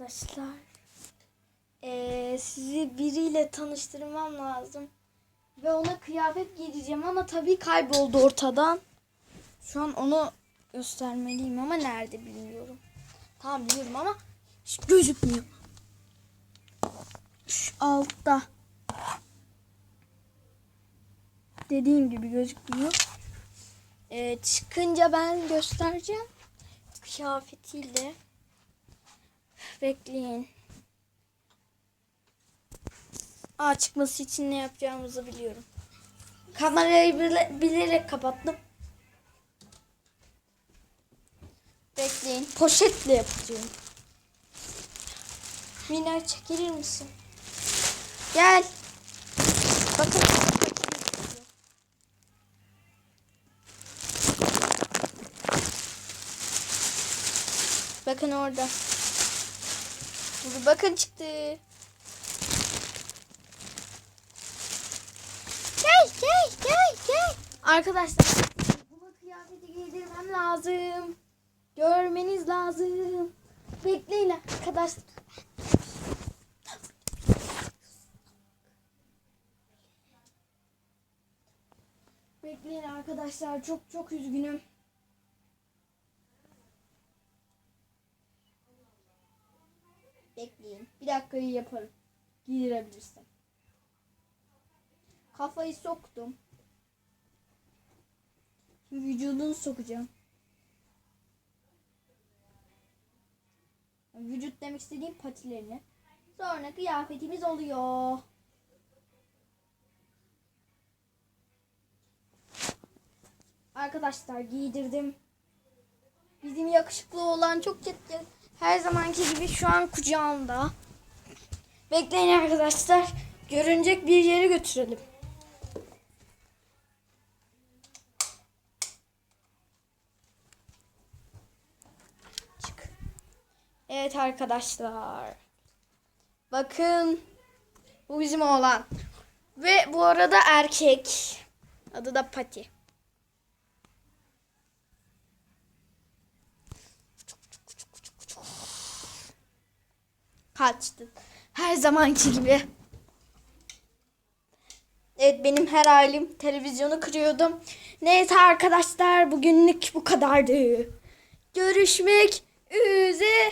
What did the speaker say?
arkadaşlar. Ee, sizi biriyle tanıştırmam lazım. Ve ona kıyafet giydireceğim ama tabii kayboldu ortadan. Şu an onu göstermeliyim ama nerede bilmiyorum. Tamam biliyorum ama hiç gözükmüyor. Şu altta. Dediğim gibi gözükmüyor. Ee, çıkınca ben göstereceğim. Kıyafetiyle. Bekleyin. Aa çıkması için ne yapacağımızı biliyorum. Kamerayı bile- bilerek kapattım. Bekleyin. Poşetle yapacağım. Mina çekilir misin? Gel. Bakın. Bakın orada. Dur, Bakın çıktı. Gel gel gel gel. Arkadaşlar buna kıyafeti giydirmem lazım. Görmeniz lazım. Bekleyin arkadaşlar. Bekleyin arkadaşlar. Çok çok üzgünüm. Bekleyin. Bir dakikayı yaparım. Giydirebilirsem. Kafayı soktum. Şimdi vücudunu sokacağım. Vücut demek istediğim patilerini. Sonra kıyafetimiz oluyor. Arkadaşlar giydirdim. Bizim yakışıklı olan çok ciddi. Her zamanki gibi şu an kucağımda. Bekleyin arkadaşlar. Görünecek bir yere götürelim. Çık. Evet arkadaşlar. Bakın. Bu bizim oğlan. Ve bu arada erkek. Adı da Pati. Kaçtı. Her zamanki gibi. Evet benim her halim televizyonu kırıyordum. Neyse arkadaşlar bugünlük bu kadardı. Görüşmek üzere.